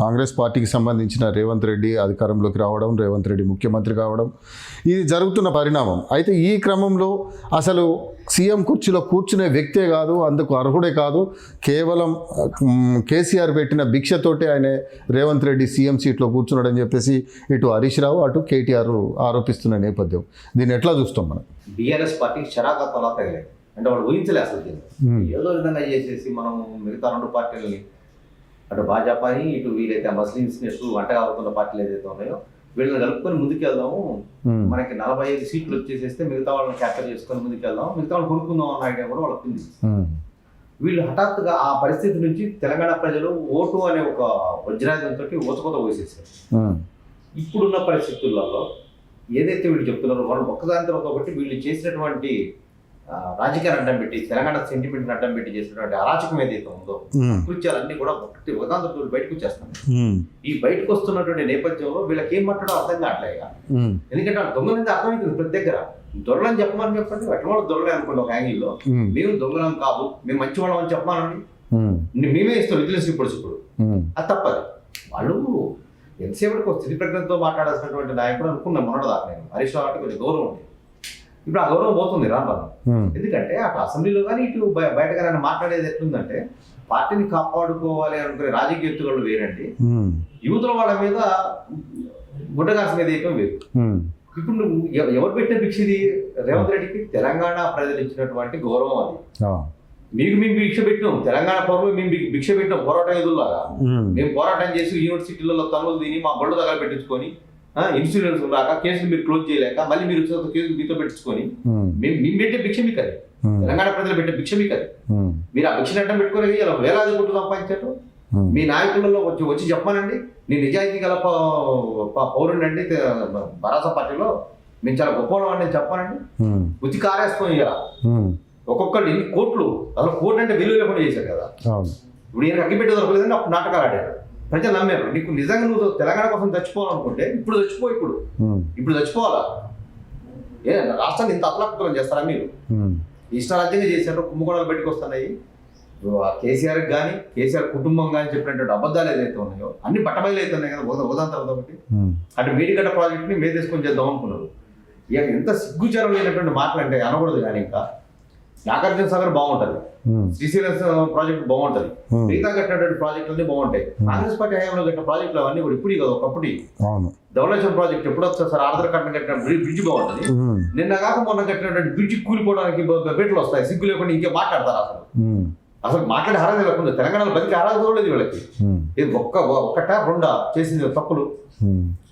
కాంగ్రెస్ పార్టీకి సంబంధించిన రేవంత్ రెడ్డి అధికారంలోకి రావడం రేవంత్ రెడ్డి ముఖ్యమంత్రి కావడం ఇది జరుగుతున్న పరిణామం. అయితే ఈ క్రమంలో అసలు సీఎం కుర్చీలో కూర్చునే వ్యక్తే కాదు అందుకు అర్హుడే కాదు. కేవలం కేసీఆర్ పెట్టిన భిక్షతోటే ఆయన రేవంత్ రెడ్డి సీఎం సీట్లో కూర్చున్నాడని చెప్పేసి ఇటు హరీష్ రావు అటు కేటీఆర్ ఆరోపిస్తున్న నేపథ్యం. దీన్ని ఎట్లా చూస్తాం మనం? బీఆర్ఎస్ తలా తగిలాయి అంటే వాళ్ళు ఊహించలే అసలు. ఏదో విధంగా చేసేసి మనం మిగతా రెండు పార్టీలని అటు భాజపాని ఇటు వీలైతే మస్లిమ్స్ ఎటు వంటగా అవుతున్న పార్టీలు ఏదైతే ఉన్నాయో వీళ్ళని కలుపుకొని ముందుకెళ్దాము. మనకి నలభై ఐదు సీట్లు వచ్చేసేస్తే మిగతా వాళ్ళని క్యాప్చర్ చేసుకొని ముందుకెళ్దాం మిగతా వాళ్ళు కొనుక్కుందాం అన్న ఐడియా కూడా వాళ్ళకి ఉంది. వీళ్ళు హఠాత్తుగా ఆ పరిస్థితి నుంచి తెలంగాణ ప్రజలు ఓటు అనే ఒక వజ్రాయుధంతో ఊచకోత పోసేసారు ఇప్పుడున్న పరిస్థితులలో ఏదైతే వీళ్ళు చెప్తున్నారో వాళ్ళు ఒక్కదాని తర్వాత ఒకటి వీళ్ళు చేసినటువంటి రాజకీయాన్ని అడ్డం పెట్టి తెలంగాణ సెంటిమెంట్ అడ్డం పెట్టి చేసినటువంటి అరాచకం ఏదైతే ఉందో కృత్యాలన్నీ కూడా ఒకటి ఒకటి బయటకు వచ్చేస్తున్నాయి. ఈ బయటకు వస్తున్నటువంటి నేపథ్యంలో వీళ్ళకి ఏం మాట్లాడో అర్థం కావట్లేక మ్, ఎందుకంటే ఆ దొంగ నుంచి అర్థమవుతుంది ప్రతి దగ్గర. దొరలని చెప్పమని చెప్పండి ఎట్లా వాళ్ళు దొరలే అనుకోండి ఒక యాంగిల్లో. మేము దొంగలం కాదు మేము మంచి వాళ్ళం అని చెప్పమానండి. మేమే ఇస్తాం విజిలెన్స్ ఇప్పుడు. ఇప్పుడు అది తప్పదు. వాళ్ళు ఎంతసేపటికి ఒక స్థితి ప్రజ్ఞతో మాట్లాడాల్సినటువంటి నాయకుడు అనుకున్నాను మొన్నటి దాకా నేను. హరీష్ రావు అంటే కొంచెం గౌరవం ఉంది. ఇప్పుడు ఆ గౌరవం పోతుంది రాను. ఎందుకంటే అటు అసెంబ్లీలో కానీ ఇటు బయ- బయట కానీ మాట్లాడేది ఎట్లుందంటే పార్టీని కాపాడుకోవాలి అనుకునే రాజకీయ ఎత్తుగడలు వేరండి. మ్, యువతుల వాళ్ళ మీద గుడ్డగాసి మీద వేయటం వేరు. మ్, ఇప్పుడు నువ్వు ఎవరు పెట్టిన భిక్ష ఇది? రేవంత్ రెడ్డికి తెలంగాణ ప్రజలు ఇచ్చినటువంటి గౌరవం అది. మీకు మేము భిక్ష పెట్టినాం. తెలంగాణ పౌరులు మేము భిక్ష పెట్టినాం. పోరాట ఎదురులాగా. మేము పోరాటం చేసి యూనివర్సిటీలలో తనులు తిని మా బళ్ళు తగల పెట్టించుకొని ఇన్సూరెన్స్ రాక కేసులు మీరు క్లోజ్ చేయలేక మళ్ళీ మీరు కేసులు మీతో పెట్టించుకొని మ్, మేము మేము పెట్టే భిక్ష మీకు అది. మ్, తెలంగాణ ప్రజలు పెట్టే భిక్ష మీకు అది. మ్, మీరు ఆ భిక్ష అడ్డం పెట్టుకొని ఇలా వేలాది కోట్లు సంపాదించారు? మ్, నాయకులలో వచ్చి వచ్చి చెప్పానండి నీ నిజాయితీ గల పౌ- ప- పౌరుడిని అండి భరాసా పార్టీలో మేము చాలా గొప్పవాళ్ళం అండి అని చెప్పానండి ఉచి కారేస్తాం ఇలా మ్, ఒక్కొక్కరు ఇన్ని కోట్లు? అసలు కోట్లు అంటే విలువ లేకుండా చేశారు కదా. ఇప్పుడు ఈయన అగ్గిపెట్టి దొరకలేదని అప్పుడు నాటకాలు ఆడారు. ప్రజలు నమ్మారు. నీకు నిజంగా నువ్వు తెలంగాణ కోసం చచ్చిపోవాలనుకుంటే ఇప్పుడు చచ్చిపో ఇప్పుడు. ఇప్పుడు చచ్చిపోవాలా? ఏ రాష్ట్రాన్ని ఇంత అతలాకుతలం చేస్తారా మీరు? ఇష్టారాజ్యంగా చేశారు కుంభకోణాలు బయటకు వస్తున్నాయి. ఆ కేసీఆర్ కానీ కేసీఆర్ కుటుంబం కానీ చెప్పినటువంటి అబద్ధాలు ఏదైతే ఉన్నాయో అన్ని బట్టబయలు అవుతున్నాయి కదా ఉదా ఉదాహరణ తర్వాత ఒకటి? అటు మేడిగడ్డ ప్రాజెక్ట్ని మీద తీసుకొని చేద్దాం అనుకున్నారు. ఇక ఎంత సిగ్గుచారం లేనటువంటి మాటలు అంటే అనకూడదు కానీ ఇంకా. నాగార్జున సాగర్ బాగుంటుంది. శ్రీశైలం బ్రాజెక్ట్ బాగుంటుంది. మిగతా కట్టినటువంటి ప్రాజెక్టులన్నీ బాగుంటాయి. కాంగ్రెస్ పార్టీ హయాంలో కట్టిన ప్రాజెక్టులు అవన్నీ కూడా ఇప్పుడు కదా ఒకప్పుడు ధవళేశ్వరం ప్రాజెక్ట్ ఎప్పుడు వస్తుంది సార్ ఆర్ధర్ కట్టిన కట్టిన బ్రిడ్జ్ బాగుంటుంది. నిన్న కాక మొన్న కట్టినటువంటి బ్రిడ్జ్ కూలిపోవడానికి బెట్లు వస్తాయి. సిగ్గు లేకుండా ఇంకే మాట్లాడతారు అసలు? అసలు మాట్లాడే అర్హత లేకుండా తెలంగాణలో బతికి అర్హత కూడా లేదు వీళ్ళకి. ఇది ఒక్క ఒక్కట రెండా చేసింది తప్పులు.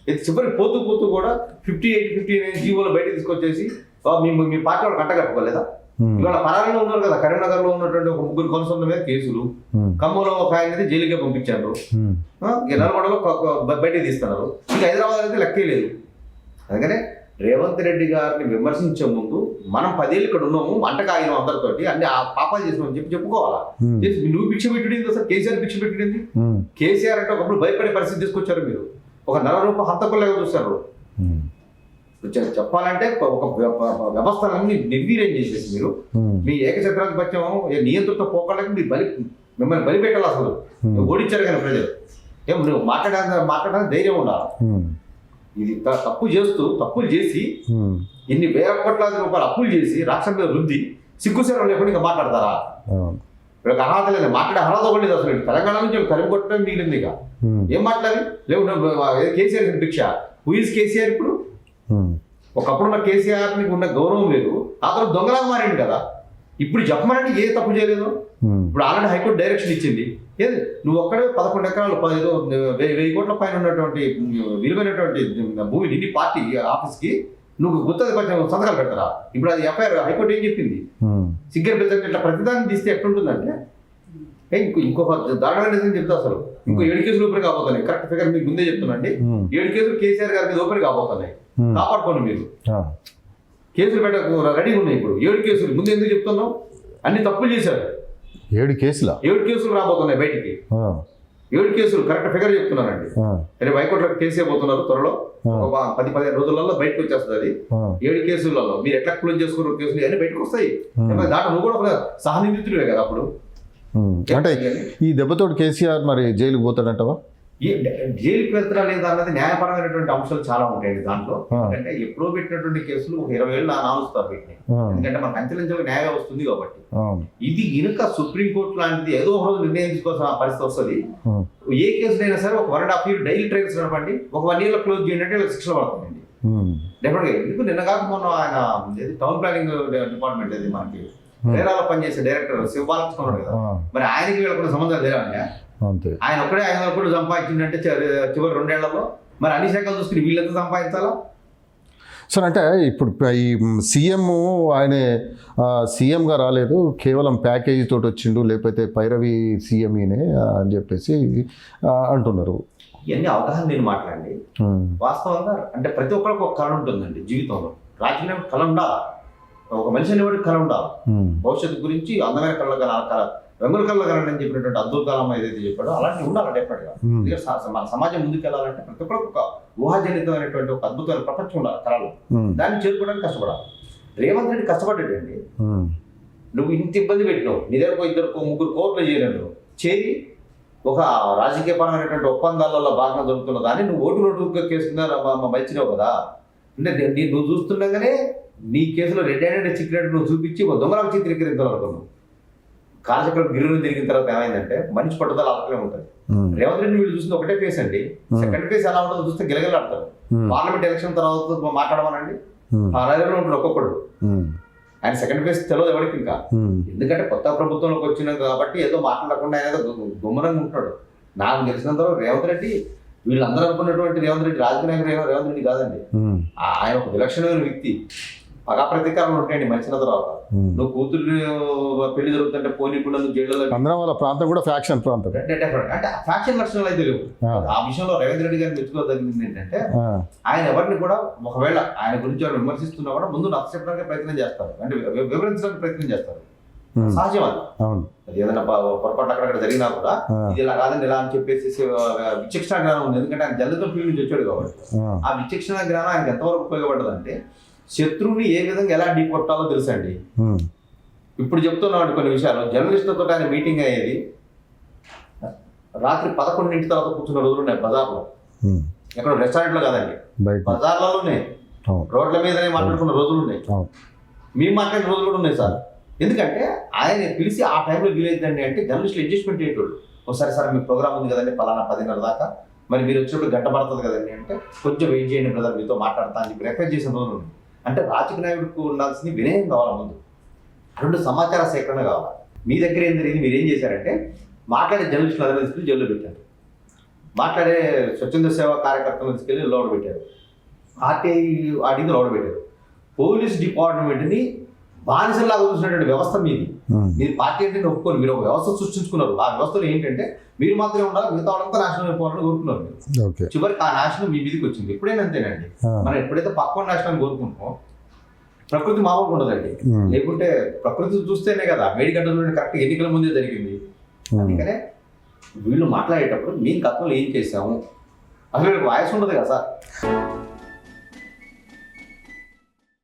ఇది చివరికి పోతూ పోతూ కూడా ఫిఫ్టీ ఎయిట్ ఫిఫ్టీ నైన్ జీవోలు బయటకు తీసుకొచ్చేసి "ఆ, మీ మీ పార్టీ వాళ్ళు కట్టగట్టుకోలేదా ఇవాళ పరారీలో ఉన్నారు కదా కరీంనగర్లో ఉన్నటువంటి ఒక ముగ్గురు కొనసాగుల మీద కేసులు. ఖమ్మంలో ఒక ఆయన అయితే జైలుకే పంపించారు. నల్గొండలో కొ- కొ- బ- బయటికి తీస్తున్నారు. ఇక హైదరాబాద్ అయితే లెక్కే లేదు. అందుకనే రేవంత్ రెడ్డి గారిని విమర్శించే ముందు మనం పదేళ్ళు ఇక్కడ ఉన్నాము వంటకాగినం అందరితోటి అన్ని ఆ పాపాలు చేసినామని చెప్పి చెప్పుకోవాలా? నువ్వు భిక్ష పెట్టుడింది అసలు? కేసీఆర్ భిక్ష పెట్టుడింది మ్, కేసీఆర్ అంటే ఒకప్పుడు భయపడే పరిస్థితి తీసుకొచ్చారు మీరు. ఒక నెల రూపాయలు హంతకుల్లాగా చూస్తారు చెప్పాలంటే ఒక వ్య- వ్య- వ్యవస్థలన్నీ నిర్వీర్యం చేసేసి మీరు మ్, మీ ఏకఛత్రాధిపత్యం ఏ నియంత్రిత పోకళ్ళకి మీరు బలి మిమ్మల్ని బలి పెట్టాలి అసలు మ్, ఓడించారు కానీ ప్రజలు. ఏం నువ్వు మాట్లాడడానికి మాట్లాడడానికి ధైర్యం ఉండాలి. మ్, ఇది తప్పు చేస్తూ తప్పులు చేసి ఇన్ని వేల కోట్లాది రూపాయలు అప్పులు చేసి రాష్ట్రం మీద రుద్ది సిగ్గుసేరం లేకుండా ఇంకా మాట్లాడతారా? వీళ్ళకి అర్హత లేదు. మాట్లాడే అర్హత కూడా లేదు అసలు. తెలంగాణ నుంచి తరిమి కొట్టడం మిగిలింది ఇక. ఏం మాట్లాడి? లేవు నువ్వు, ఏదో కేసీఆర్ భిక్ష హూఇస్ కేసీఆర్ ఇప్పుడు? ఒకప్పుడు ఉన్న కేసీఆర్ నీకు ఉన్న గౌరవం లేదు ఆ తర్వాత దొంగలాగా మారింది కదా. ఇప్పుడు చెప్పమనండి ఏ తప్పు చేయలేదు? ఇప్పుడు ఆల్రెడీ హైకోర్టు డైరెక్షన్ ఇచ్చింది. ఏది? నువ్వు ఒక్కడే పదకొండు ఎకరాలు ఏదో వెయ్యి వెయ్యి కోట్ల పైన ఉన్నటువంటి విలువైనటువంటి భూమిని నీ పార్టీ ఆఫీస్కి నువ్వు గుత్తది కొంచెం సంతకాలు పెడతారా? ఇప్పుడు అది ఎఫ్ఐఆర్ హైకోర్టు ఏం చెప్పింది? సిగ్గర్ పెద్ద ఇట్లా ప్రతిదాన్ని తీస్తే ఎట్లుంటుందంటే ఇంకో ఇంకొక దారుణమైన నిజం చెప్తా అసలు. ఇంకో ఏడు కేసులు ఓపెన్ కాబోతున్నాయి కరెక్ట్ ఫిగర్ మీకు ముందే చెప్తున్నాండి ఏడు కేసులు కేసీఆర్ గారి మీద ఓపెన్ కాబోతున్నాయి కాపాడుకోండి మీరు. కేసులు పెట్టకు రెడీగా ఉన్నాయి ఇప్పుడు. ఏడు కేసులు. ముందు ఎందుకు చెప్తున్నావు? అన్ని తప్పులు చేశారు. ఏడు కేసులా? ఏడు కేసులు రాబోతున్నాయి బయటికి. ఏడు కేసులు. కరెక్ట్ ఫిగర్ చెప్తున్నానండి. ఆ, రేపు హైకోర్టులో కేసు అయిపోతున్నారు త్వరలో. ఒక పది పదిహేను రోజులలో బయటకు వచ్చేస్తుంది అది. ఏడు కేసులలో. మీరు ఎట్లా క్లోజ్ చేసుకున్న కేసులు? అన్ని బయటకు వస్తాయి. దాంట్లో నువ్వు కూడా ఒక సహనిందితుడివే కదా అప్పుడు. అంటే ఈ దెబ్బతోటి కేసీఆర్ మరి జైలుకు పోతాడంటవా? జైలుకి వెళ్తారా లేదా అన్నది న్యాయపరమైనటువంటి అంశాలు చాలా ఉంటాయండి దాంట్లో. ఎందుకంటే ఎప్పుడో పెట్టినటువంటి కేసులు ఒక ఇరవై ఏళ్ళు నానుస్తారు వీటిని. ఎందుకంటే మనకు అంచెలంచెలుగా న్యాయం వస్తుంది కాబట్టి. ఇది ఇనుక సుప్రీంకోర్టు లాంటిది ఏదో ఒక రోజు నిర్ణయం తీసుకోవాల్సిన పరిస్థితి వస్తుంది. ఏ కేసులైనా సరే ఒక one and half year daily trials నడపండి. ఒక వన్ ఇయర్లో క్లోజ్ చేయండి అంటే శిక్షలు పడుతుందండి. డెఫినెట్గా ఎందుకు నిన్న కాక మొన్న ఆయన టౌన్ ప్లానింగ్ డిపార్ట్మెంట్ అది మనకి నేరాలో పనిచేసే డైరెక్టర్ శివబాలకృష్ణ ఉన్నాడు కదా. ఆ, మరి ఆయనకి వీళ్ళకున్న సంబంధాలు లేవా అంతే. ఆయన ఒక్కడే ఐదు వందల కోట్లు సంపాదించిందంటే చివరి రెండేళ్ళలో? మరి అన్ని శాఖలు చూసుకుని వీళ్ళంతా సంపాదించాలా? సార్ అంటే ఇప్పుడు ఈ సీఎం ఆయన సీఎంగా రాలేదు. కేవలం ప్యాకేజీ తోటి వచ్చిండు లేకపోతే పైరవి సీఎం ఈయనే అని చెప్పేసి అంటున్నారు. ఇవన్నీ అవగాహన నేను మాట్లాడండి ఉమ్, వాస్తవంగా అంటే ప్రతి ఒక్కరికి ఒక కళ ఉంటుందండి జీవితంలో. రాజకీయం కళ ఉండాలి? ఒక మనిషి అనేవాడికి కళ ఉండాలి. భవిష్యత్తు గురించి అందమైన కళ్ళ కళ కళ రంగుల కళ్ళ కళ అని చెప్పినటువంటి అద్భుత కాలం ఏదైతే చెప్పాడో అలాంటివి ఉండాలి డెఫినెట్గా ఉమ్, ఎందుకంటే స- మన సమాజం ముందుకు వెళ్ళాలంటే ప్రతి ఒక్కరికి ఒక ఊహాజనితమైనటువంటి ఒక అద్భుతమైన ప్రపంచం ఉండాలి కళలు. దాన్ని చేరుకోవడానికి కష్టపడాలి. రేవంత్ రెడ్డి కష్టపడ్డాడండి. నువ్వు ఇంత ఇబ్బంది పెట్టినావు. నీ దగ్గర ఇద్దరు ముగ్గురు కోర్టులు చేయలేను చేరి ఒక రాజకీయపరమైనటువంటి ఒప్పందాలలో భాగంగా జరుగుతున్న దాన్ని నువ్వు ఓటు నోటు కేసు కింద కదా. అంటే నువ్వు చూస్తుండగానే నీ కేసులో రెడ్ హ్యాండెడ్ చిక్కినట్టు నువ్వు చూపించి ఒక దొంగలకు చిత్రీకరించాలనుకున్నావు కాలచక్రం గిర్రును తిరిగిన తర్వాత ఏమైందంటే మనిషి పట్టుదల అలాగే ఉంటుంది. రేవంత్ రెడ్డి వీళ్ళు చూసింది ఒకటే ఫేస్ అండి. సెకండ్ ఫేస్ ఎలా ఉంటుందో చూస్తే గిలగిలాడతారు పార్లమెంట్ ఎలక్షన్ తర్వాత మాట్లాడమనండి. రైల్లో ఉంటాడు ఒక్కొక్కడు. ఆయన సెకండ్ ఫేస్ తెలియదు ఎవరికి ఇంకా. ఎందుకంటే కొత్త ప్రభుత్వంలోకి వచ్చిన కాబట్టి ఏదో మాట్లాడకుండా ఆయన గుమ్మరంగా ఉంటున్నాడు నాకు తెలిసినంత వరకు రేవంత్ రెడ్డి వీళ్ళందరూ అనుకున్నటువంటి రేవంత్ రెడ్డి రాజకీయ నాయకుడు రేవ- రేవంత్ రెడ్డి కాదండి. ఆయన ఒక విలక్షణమైన వ్యక్తి. పగా ప్రతీకారాలు ఉంటాయండి మనిషిన తర్వాత. నువ్వు కూతురు పెళ్ళి జరుగుతుంటే పోనీకుండా నువ్వు జైల్లో అందరం వాళ్ళ ప్రాంతం కూడా ఫ్యాక్షన్ ప్రాంతం. అంటే ఫ్యాక్షన్ లక్షణాలు అయితే లేవు. ఆ, విషయంలో రేవంత్ రెడ్డి గారిని మెచ్చుకోదగింది ఏంటంటే ఆయన ఎవరిని కూడా ఒకవేళ ఆయన గురించి ఎవరు విమర్శిస్తున్నా కూడా ముందు నచ్చ చెప్పడానికి ప్రయత్నం చేస్తారు. అంటే వివరించడానికి ప్రయత్నం చేస్తారు. సహజం అది ఏదైనా పొరపాటు అక్కడక్కడ జరిగినా కూడా ఇది ఇలా కాదని ఇలా అని చెప్పేసి విచక్షణ జ్ఞానం ఉంది. ఎందుకంటే ఆయన జర్నలిజం ఫీల్డ్ నుంచి వచ్చాడు కాబట్టి. ఆ, ఆ విచక్షణ జ్ఞానం ఆయనకి ఎంతవరకు ఉపయోగపడదంటే శత్రువుని ఏ విధంగా ఎలా ఢీ కొట్టాలో తెలుసండి ఇప్పుడు చెప్తున్నాడు కొన్ని విషయాలు. జర్నలిస్టులతో ఆయన మీటింగ్ అయ్యేది రాత్రి పదకొండింటి తర్వాత కూర్చున్న రోజులు ఉన్నాయి బజార్లో. ఎక్కడ రెస్టారెంట్లో కాదండి. బజార్లలోనే అవును. రోడ్ల మీదనే మాట్లాడుకున్న రోజులు ఉన్నాయి. మేము మాట్లాడిన రోజులు కూడా ఉన్నాయి సార్. ఎందుకంటే ఆయన పిలిచి ఆ టైంలో వీలైందండి అంటే జర్నలిస్టులు అడ్జస్ట్మెంట్ అయ్యేటోళ్ళు. ఒకసారి సార్ మీ ప్రోగ్రామ్ ఉంది కదండి పలానా పదిన్నర దాకా. మరి మీరు వచ్చినప్పుడు గంట పడుతుంది కదండి అంటే కొంచెం వెయిట్ చేయండి బ్రదర్ మీతో మాట్లాడతా అని చెప్పి రిక్వెస్ట్ చేసిన రోజులు ఉన్నాయి. అంటే రాజకీయ నాయకుడికి ఉండాల్సింది వినయం కావాలి ముందు? రెండు సమాచార సేకరణ కావాలి? మీ దగ్గర ఏం జరిగింది? మీరు ఏం చేశారంటే మాట్లాడే జర్నలిస్టులు అందరూ తీసుకెళ్ళి జైల్లో పెట్టారు. మాట్లాడే స్వచ్ఛంద సేవా కార్యకర్తలను తీసుకెళ్ళి లోడ్ పెట్టారు. ఆర్టీఐ అడిగి లోడ్ పెట్టారు. పోలీస్ డిపార్ట్మెంట్ని బానిసలాగా చూసినటువంటి వ్యవస్థ మీది. మీరు పార్టీ అంటే ఒప్పుకోరు మీరు ఒక వ్యవస్థ సృష్టించుకున్నారు. ఆ వ్యవస్థలో ఏంటంటే మీరు మాత్రమే ఉండాలి మిగతా వాళ్ళంతా నాశనం అయిపోవాలని కోరుకున్నారు మీరు. చివరికి ఆ నాశనం మీ మీదకి వచ్చింది. ఎప్పుడైనా అంతేనండి. ఆ, మనం ఎప్పుడైతే పక్కన నాశనం కోరుకుంటామో ప్రకృతి మామూలుగా ఉండదండి. ఉమ్, లేకుంటే ప్రకృతి చూస్తేనే కదా మేడిగడ్డలో కరెక్ట్ ఎన్నికల ముందే జరిగింది. అందుకనే వీళ్ళు మాట్లాడేటప్పుడు మేము గతంలో ఏం చేసాము అసలు వాయిస్ ఉండదు కదా సార్.